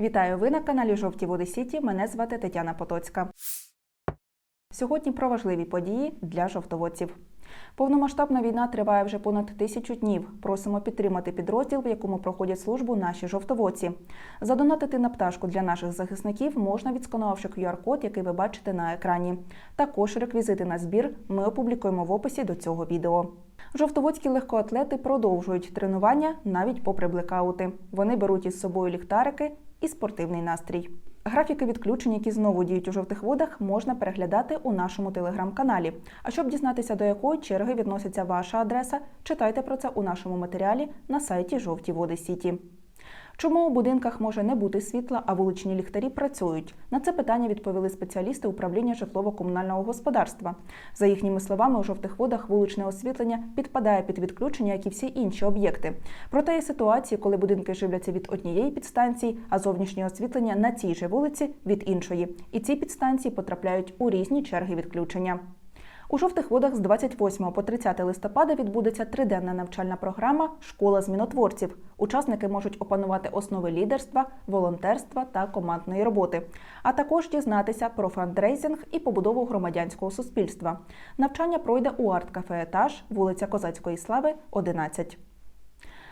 Вітаю ви на каналі Жовті Води Сіті. Мене звати Тетяна Потоцька. Сьогодні про важливі події для жовтоводців. Повномасштабна війна триває вже понад тисячу днів. Просимо підтримати підрозділ, в якому проходять службу наші жовтоводці. Задонатити на пташку для наших захисників можна відсканувавши QR-код, який ви бачите на екрані. Також реквізити на збір ми опублікуємо в описі до цього відео. Жовтоводські легкоатлети продовжують тренування навіть попри блекаути. Вони беруть із собою ліхтарики і спортивний настрій. Графіки відключень, які знову діють у жовтих водах, можна переглядати у нашому телеграм-каналі. А щоб дізнатися, до якої черги відноситься ваша адреса, читайте про це у нашому матеріалі на сайті Жовті Води Сіті. Чому у будинках може не бути світла, а вуличні ліхтарі працюють? На це питання відповіли спеціалісти управління житлово-комунального господарства. За їхніми словами, у жовтих водах вуличне освітлення підпадає під відключення, як і всі інші об'єкти. Проте є ситуації, коли будинки живляться від однієї підстанції, а зовнішнє освітлення на цій же вулиці від іншої. І ці підстанції потрапляють у різні черги відключення. У жовтих водах з 28 по 30 листопада відбудеться триденна навчальна програма Школа змінотворців. Учасники можуть опанувати основи лідерства, волонтерства та командної роботи, а також дізнатися про фандрейзинг і побудову громадянського суспільства. Навчання пройде у арт-кафе Етаж, вулиця Козацької Слави, 11.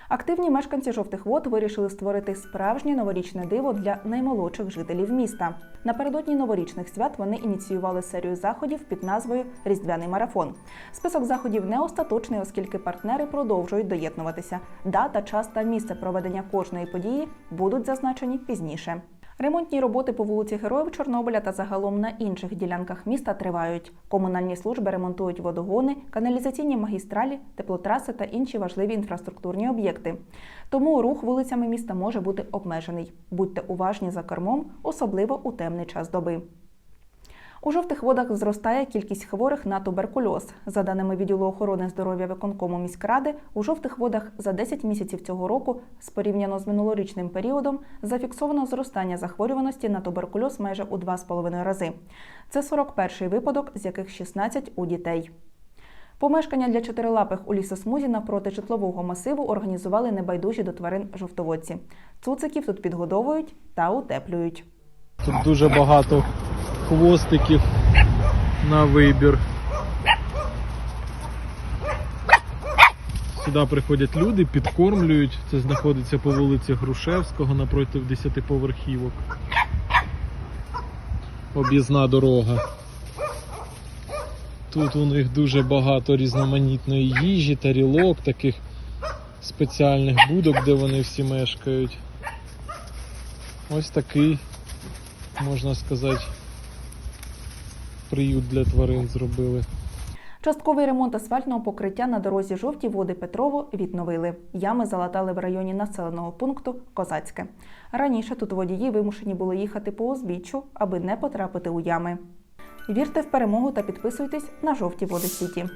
Активні мешканці жовтих вод вирішили створити справжнє новорічне диво для наймолодших жителів міста. Напередодні новорічних свят вони ініціювали серію заходів під назвою Різдвяний марафон. Список заходів не остаточний, оскільки партнери продовжують доєднуватися. Дата, час та місце проведення кожної події будуть зазначені пізніше. Ремонтні роботи по вулиці Героїв Чорнобиля та загалом на інших ділянках міста тривають. Комунальні служби ремонтують водогони, каналізаційні магістралі, теплотраси та інші важливі інфраструктурні об'єкти. Тому рух вулицями міста може бути обмежений. Будьте уважні за кермом, особливо у темний час доби. У жовтих водах зростає кількість хворих на туберкульоз. За даними відділу охорони здоров'я виконкому міськради, у жовтих водах за 10 місяців цього року, порівняно з минулорічним періодом, зафіксовано зростання захворюваності на туберкульоз майже у 2,5 рази. Це 41-й випадок, з яких 16 у дітей. Помешкання для чотирилапих у лісосмузі навпроти житлового масиву організували небайдужі до тварин жовтоводці. Цуциків тут підгодовують та утеплюють. Тут дуже багато хвостиків на вибір. Сюди приходять люди, підкормлюють. Це знаходиться по вулиці Грушевського напроти 10 поверхівок. Об'їзна дорога. Тут у них дуже багато різноманітної їжі, тарілок, таких спеціальних будок, де вони всі мешкають. Ось такий можна сказати, приют для тварин зробили. Частковий ремонт асфальтного покриття на дорозі жовті води Петрово відновили. Ями залатали в районі населеного пункту Козацьке. Раніше тут водії вимушені були їхати по узбіччю, аби не потрапити у ями. Вірте в перемогу та підписуйтесь на жовті води Сіті.